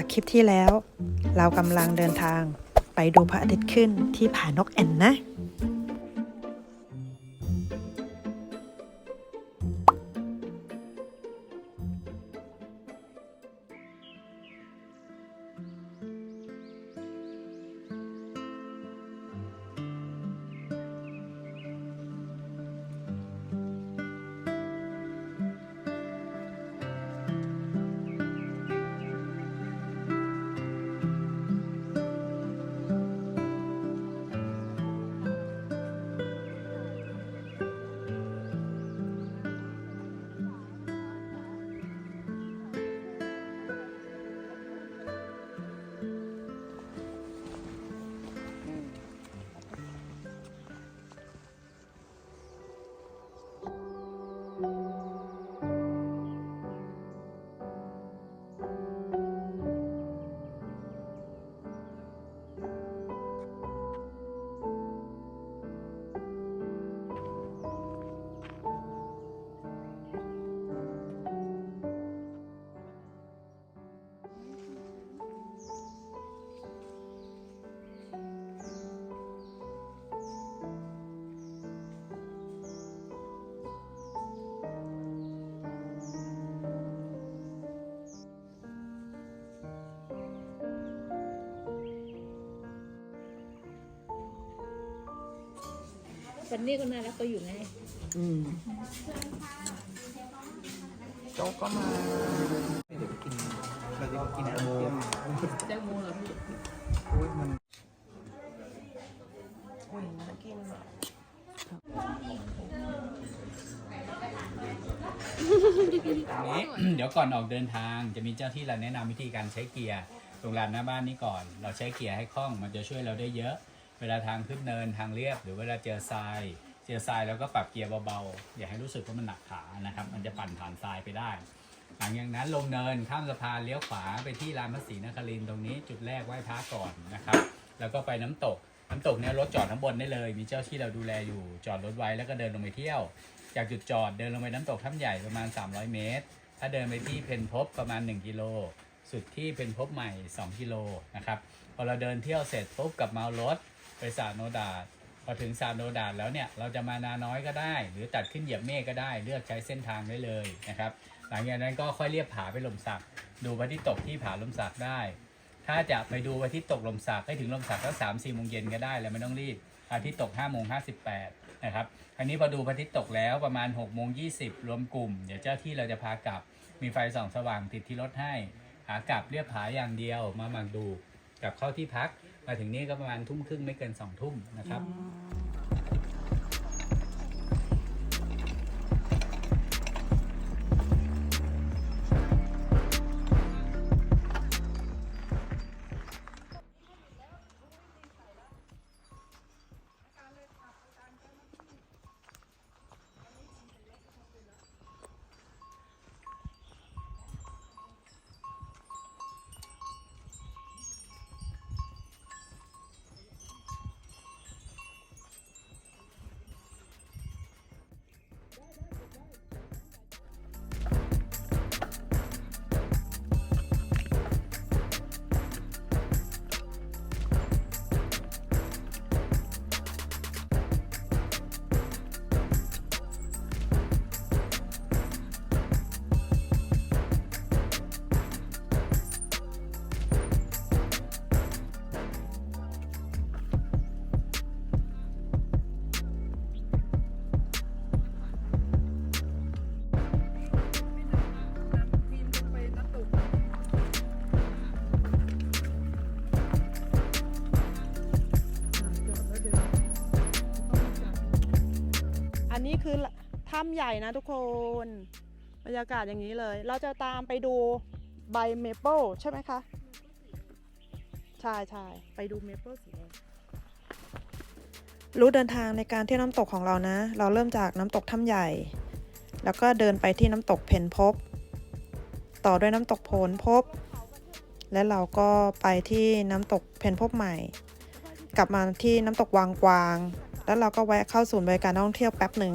จากคลิปที่แล้ว เรากำลังเดินทางไปดูพระอาทิตย์ขึ้นที่ผานกแอ่นนะ วันนี้ก็น่ารักก็อยู่ไงอืมโจ๊กก็มาเดี๋ยวกินเราจะกินอะไรเที่ยงแตงโมเหรอพี่โอ้ยมันตรงนี้เดี๋ยวก่อนออกเดินทางจะมีเจ้าที่เราแนะนำวิธีการใช้เกียร์ตรงลานหน้าบ้านนี้ก่อน เราใช้เกียร์ให้คล่องมันจะช่วยเราได้เยอะ เวลาทางขึ้นเนินทางเรียบ หรือเวลาเจอทรายเจอทรายเราก็ปรับเกียร์เบาๆอย่าให้รู้สึกว่ามันหนักขานะครับ มันจะปั่นผ่านทรายไปได้ หลังจากนั้นลงเนินข้ามสะพานเลี้ยวขวาไปที่ลานพระศรีนครินตรงนี้จุดแรกไหว้พระก่อนนะครับ แล้วก็ไปน้ำตกน้ำตกเนี่ยรถจอดข้างบนได้เลย มีเจ้าที่เราดูแลอยู่จอดรถไว้แล้วก็เดินลงไปเที่ยว จากจุดจอดเดินลงไปน้ำตกถ้ำใหญ่ประมาณ 300 เมตร ถ้าเดินไปที่เพนพบประมาณ 1 กิโล สุดที่เพนพบใหม่ 2 กิโลนะครับ พอเราเดินเที่ยวเสร็จปุ๊บกลับมารถ ไปสาโนดาดพอถึงสาโนดาดแล้วเนี่ยเราจะมานาน้อยก็ได้ หรือตัดขึ้นเหยียบเมฆก็ได้ เลือกใช้เส้นทางได้เลยนะครับ หลังจากนั้นก็ค่อยเรียบผาไปลมสัก ดูพระอาทิตย์ตกที่ผาลมสักได้ ถ้าจะไปดูพระอาทิตย์ตกลมสักให้ถึงลมสักก็สามสี่โมงเย็นก็ได้แล้วไม่ต้องรีบอาทิตย์ตกห้าโมงห้าสิบแปดนะครับ อันนี้พอดูพระอาทิตย์ตกแล้วประมาณ6กโมงยีรวมกลุ่ม เดี๋ยวเจ้าที่เราจะพากลับ มีไฟส่องสว่างติดที่รถให้ หากลับเรียบผาอย่างเดียวมาหมักดู กลับเข้าที่พัก มาถึงนี่ก็ประมาณทุ่มครึ่งไม่เกินสองทุ่มนะครับ ถ้ำใหญ่นะทุกคนบรรยากาศอย่างนี้เลย เราจะตามไปดูใบเมเปิลใช่ไหมคะ ใช่ใช่ไปดูเมเปิลสีแดงรู้เดินทางในการเที่ยวน้ำตกของเรานะ เราเริ่มจากน้ำตกถ้ำใหญ่ แล้วก็เดินไปที่น้ำตกเพนพบ ต่อด้วยน้ำตกโพนพบ และเราก็ไปที่น้ำตกเพนพบใหม่ กลับมาที่น้ำตกวางกวาง แล้วเราก็แวะเข้าศูนย์บริการน่องเที่ยวแป๊บหนึ่ง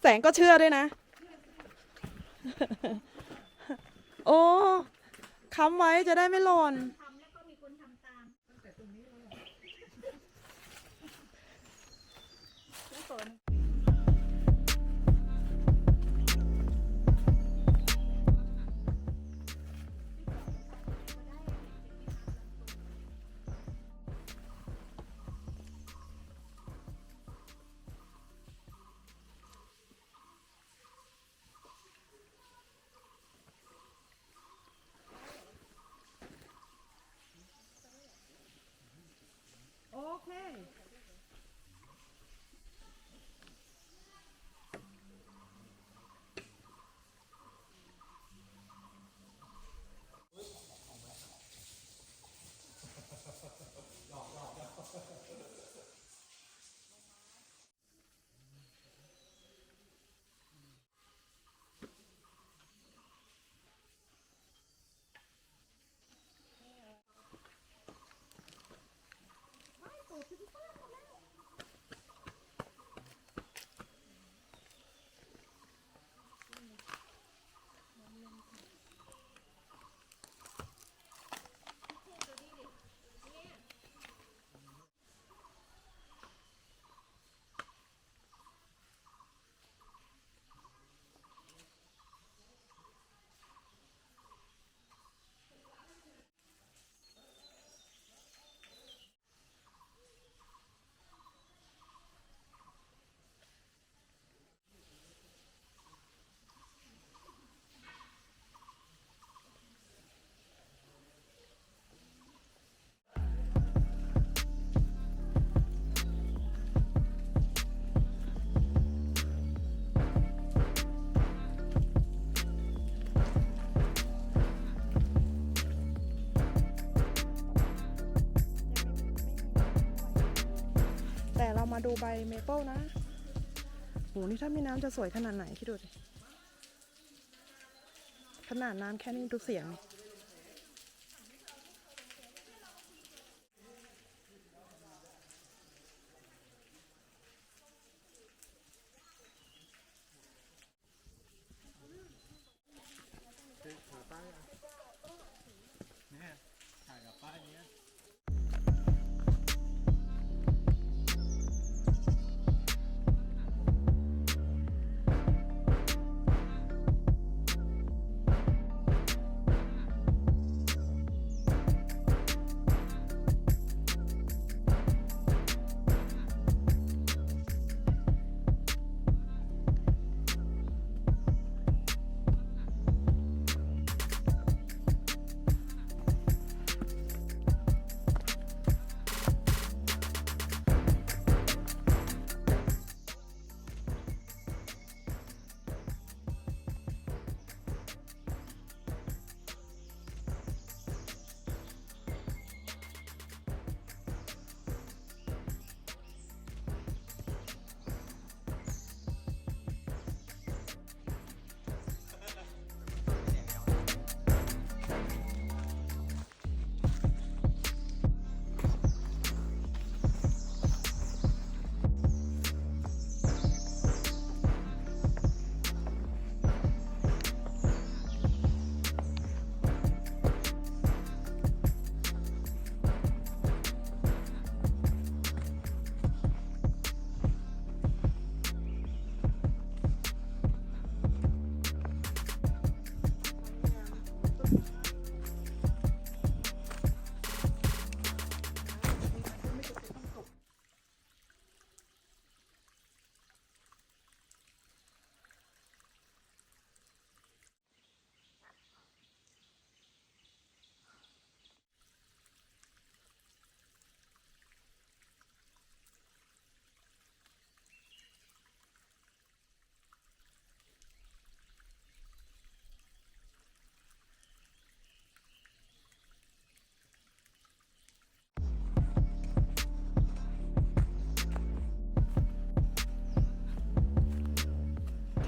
แสงก็เชื่อด้วยนะ โอ้ค้ำไว้จะได้ไม่หล่น ดูใบเมเปิลนะโหนี่ถ้ามีน้ำจะสวยขนาดไหนคิดดูดิขนาดน้ำแค่นี้ดูเสียง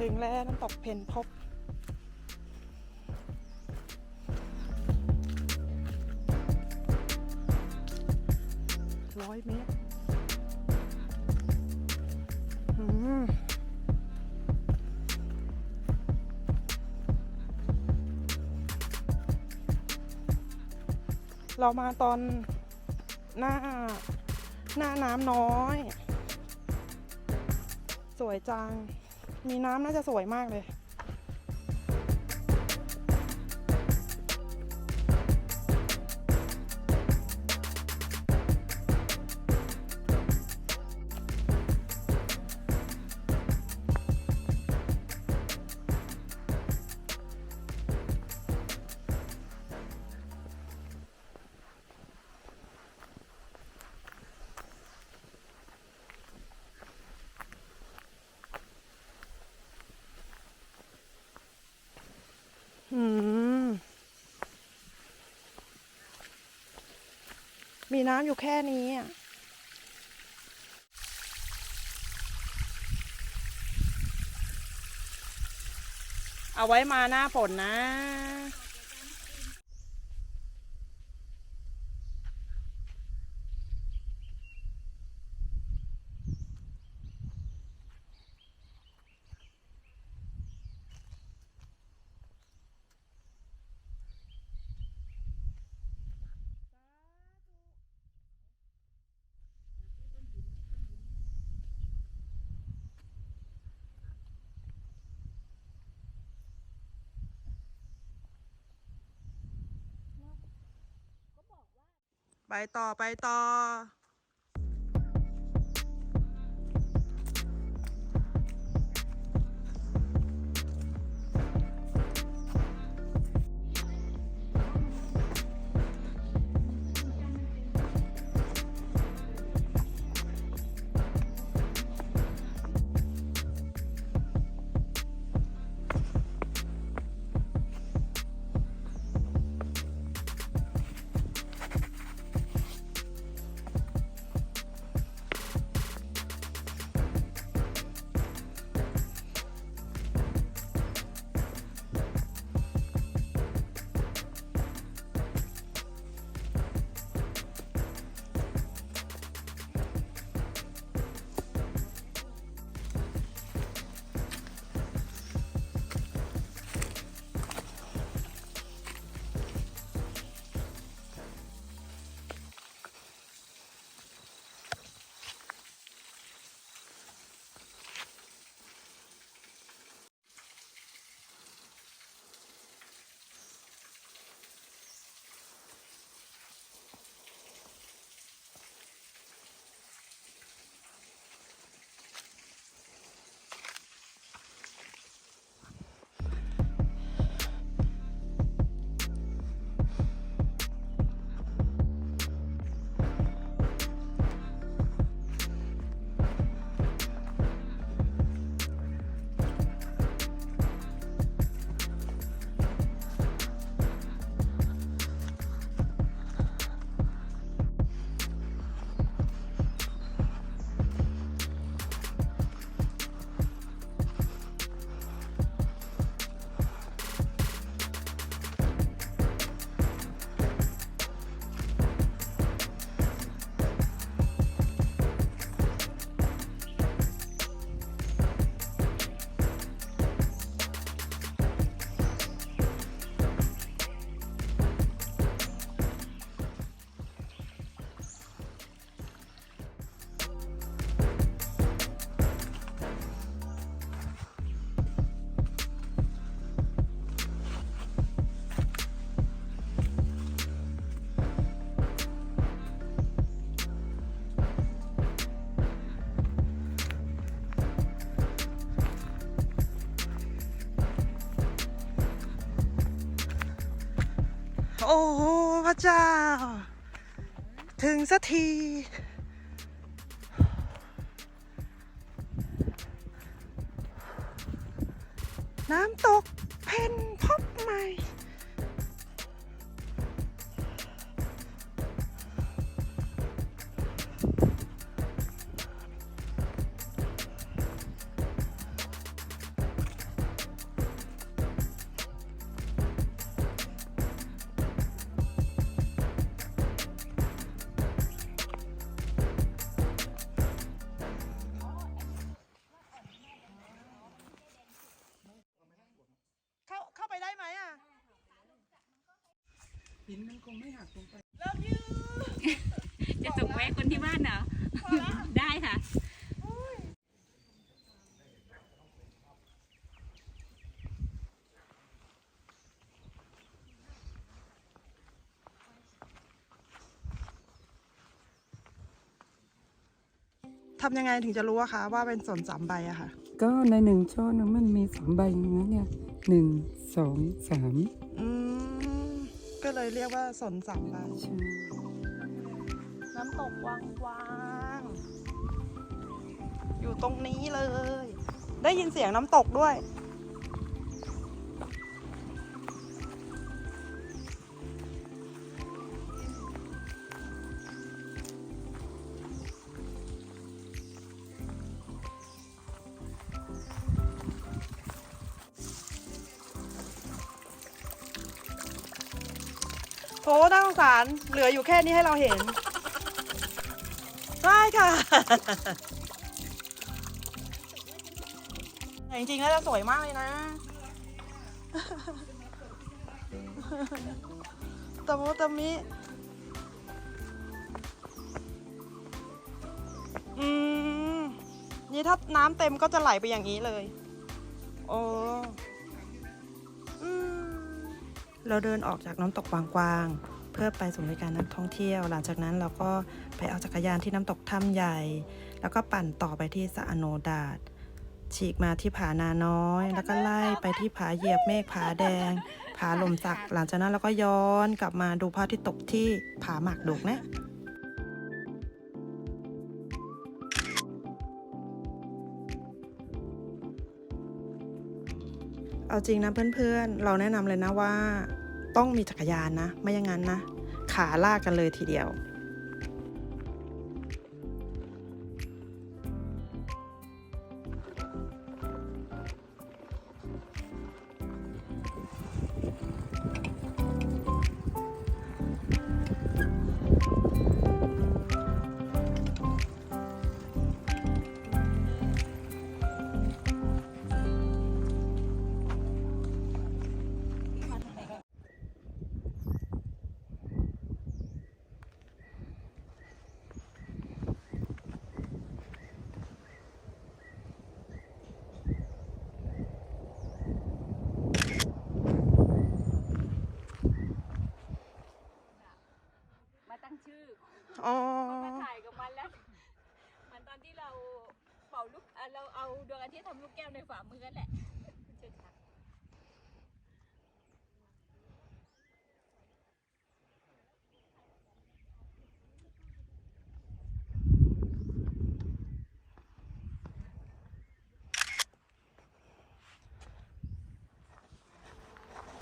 ถึงแล้วน้ำตกเพนพบ ร้อยเมตรอืมเรามาตอนหน้าหน้าน้ำน้อย สวยจัง มีน้ำน่าจะสวยมากเลย มีน้ำอยู่แค่นี้อะเอาไว้มาหน้าฝนนะ ไปต่อไปต่อ โอ้โหพระเจ้า ถึงสักที น้ำตกเพนพบใหม่ ทำยังไงถึงจะรู้อะคะว่าเป็นสนสามใบอะค่ะ ก็ในหนึ่งช่อนะมันมีสามใบอย่างนั้นเนี่ยหนึ่งสองสามอืมก็เลยเรียกว่าสนสามใบใช่น้ำตกวางกวางอยู่ตรงนี้เลย ได้ยินเสียงน้ำตกด้วย โถน่าสงสารเหลืออยู่แค่นี้ให้เราเห็น ได้ค่ะ แต่จริงๆแล้วจะสวยมากเลยนะตะมุตะมิ อืม นี่ถ้าน้ำเต็มก็จะไหลไปอย่างนี้เลย โอ้อืม เราเดินออกจากน้ำตกบางกวาง เพื่อไปสู่บริการนักท่องเที่ยว หลังจากนั้นเราก็ไปเอาจักรยานที่น้ำตกถ้ำใหญ่ แล้วก็ปั่นต่อไปที่สะอโนดาดฉีกมาที่ผานาน้อย แล้วก็ไล่ไปที่ผาเหยียบเมฆผาแดง ผาลมสัก หลังจากนั้นเราก็ย้อนกลับมาดูพระอาทิตย์ตกที่ผาหมากดุกนะ เอาจริงนะเพื่อนๆ เราแนะนำเลยนะว่า ต้องมีจักรยานนะ ไม่อย่างนั้นนะ ขาลากกันเลยทีเดียว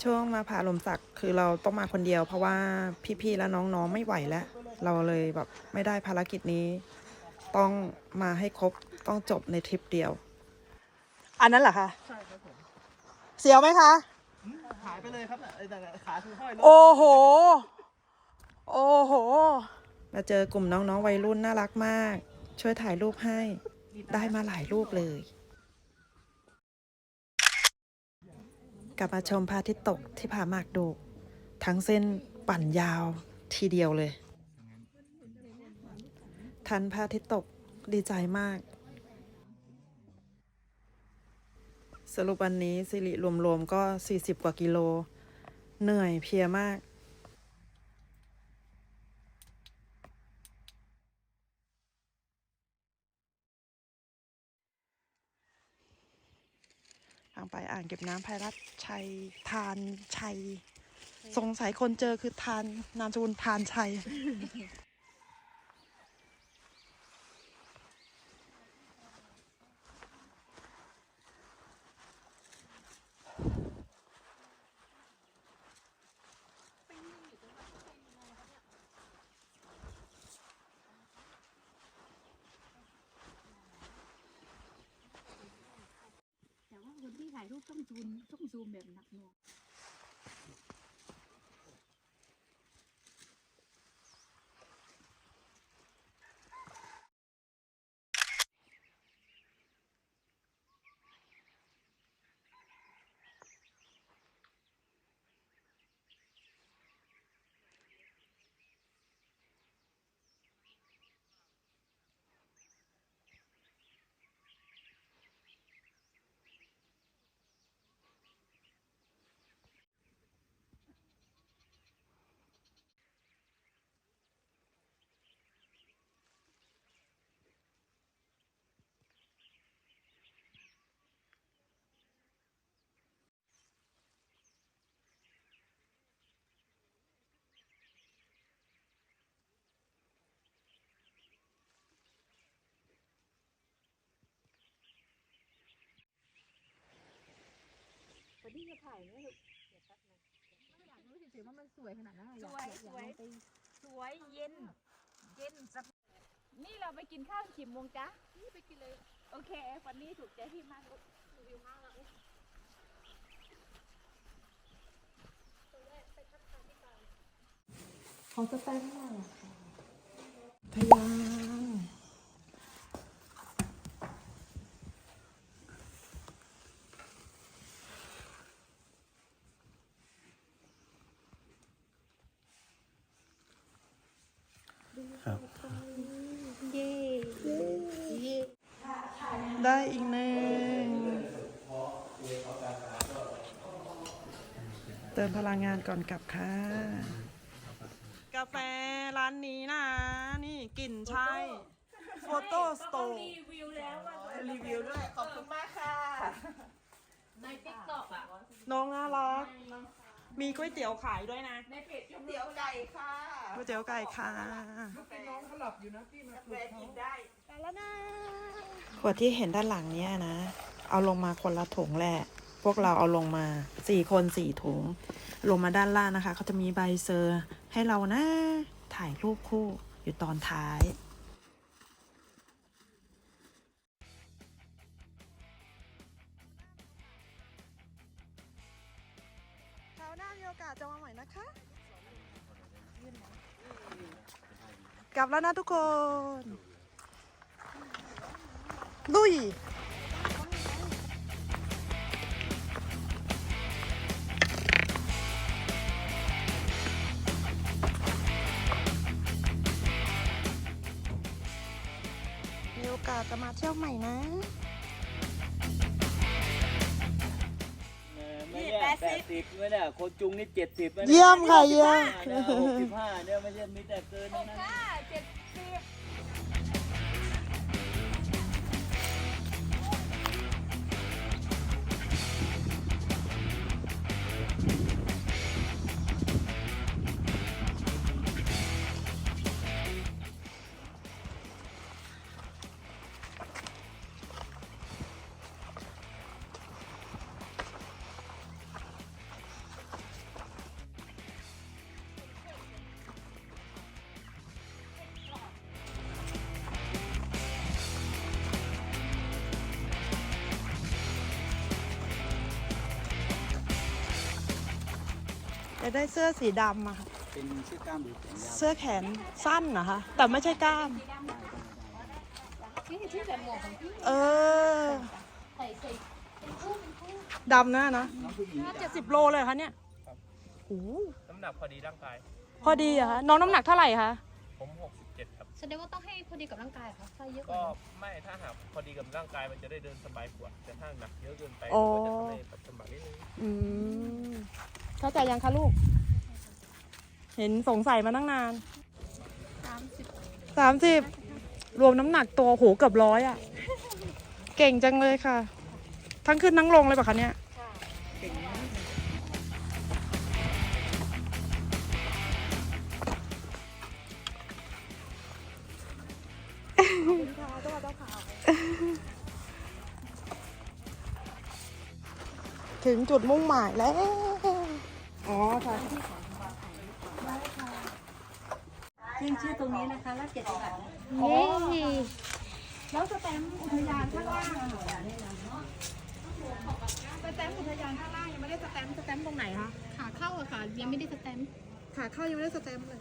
ช่วงมาผาลมสักคือเราต้องมาคนเดียว เพราะว่าพี่ๆและน้องๆไม่ไหวแล้ว เราเลยแบบไม่ได้ภารกิจนี้ ต้องมาให้ครบต้องจบในทริปเดียว อันนั้นเหรอคะใช่ครับผมเสียวไหมคะหายไปเลยครับน่ะไอ้แต่ขาคือห้อยโอ้โห โอ้โห มาเจอกลุ่มน้องๆวัยรุ่นน่ารักมาก ช่วยถ่ายรูปให้ ได้มาหลายรูปเลย กลับมาชมพระอาทิตย์ตกที่ผาหมากดูทั้งเส้นปั่นยาวทีเดียวเลย ทันพระอาทิตย์ตกดีใจมาก สรุปวันนี้สิริรวมๆก็ 40 กว่ากิโล เหนื่อยเพลียมากางไปอ่างเก็บน้ำไพรัตชัยทานชัย สงสัยคนเจอคือทานนามสกุลทานชัย แบบหนักหน่วง สวยสวยสวยเย็น เย็นสบนี่เราไปกินข้าวกี่โมงจ๊ะนี่ไปกินเลย โอเควันนี้ถูกใจพี่มากลูกวิวมากแล้วทะยานครับ ได้อีกหนึ่งเติมพลังงานก่อนกลับค่ะ กาแฟร้านนี้นะ นี่กลิ่นใช่โฟโต้สโตร์รีวิวแล้วว่ารีวิวด้วย ขอบคุณมากค่ะ ในติ๊กต็อกอะ น้องน่ารัก มีก๋วยเตี๋ยวขายด้วยนะในเพจก๋วยเตี๋ยวไก่ค่ะก๋วยเตี๋ยวไก่ค่ะขวดที่เห็นด้านหลังเนี้ยนะ เอาลงมาคนละถุงแหละ พวกเราเอาลงมาสี่คนสี่ถุง ลงมาด้านล่างนะคะเขาจะมีใบเซอร์ให้เรานะถ่ายรูปคู่อยู่ตอนท้ายคราวหน้ามีโอกาสจะมาใหม่นะคะ กลับแล้วนะทุกคน ลุย อกาสจะมาเที่ยวใหม่นะไม่ใช่แปดสิบไม่ได้คนจุงนี่เจ็ดสิบเยี่ยมค่ะเยี่ยม หกสิบห้าเนี่ยไม่ใช่มีแต่เกินทั้งนั้น จะได้เสื้อสีดำอะค่ะ เป็นชื่อกล้ามหรือแขนยาวเสื้อแขนสั้นนะคะ แต่ไม่ใช่กล้าม นี่ที่แบบหมวกของพี่เออ ใส่ใส่เป็นคู่เป็นคู่ดำนะนะเจ็ดสิบโลเลยเหรอคะเนี่ยโอ้โหน้ำหนักพอดีร่างกาย พอดีเหรอะคะ น้องน้ำหนักเท่าไหร่คะ ผม 67 ครับ แสดงว่าต้องให้พอดีกับร่างกายค่ะใส่เยอะกก็ว่าไม่ถ้าหากพอดีกับร่างกายมันจะได้เดินสบายกว่าแต่ถ้าหนักเยอะเกินไปอ๋อมันก็จะทำให้แบบลำบากนิดนึงอืม เข้าใจยังคะลูก เห็นสงสัยมาตั้งนานสามสิบสามสิบรวมน้ำหนักตัวโหเกือบร้อยอะ เก่งจังเลยค่ะ ทั้งขึ้นทั้งลงเลยปะคะเนี่ยถึงจุดมุ่งหมายแล้ว อ๋อค่ะขึ้นชื่อตรงนี้นะคะแล้วเจ็ดสิบบาทเย้แล้วสแตมป์อุทยานข้างล่างอะสแตมป์อุทยานข้างล่างยังไม่ได้สแตมป์สแตมป์ตรงไหนคะ ขาเข้าอะค่ะ ยังไม่ได้สแตมป์ขาเข้ายังไม่ได้สแตมป์เลย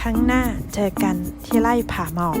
ครั้งหน้าเจอกันที่ไล่ผาหมอก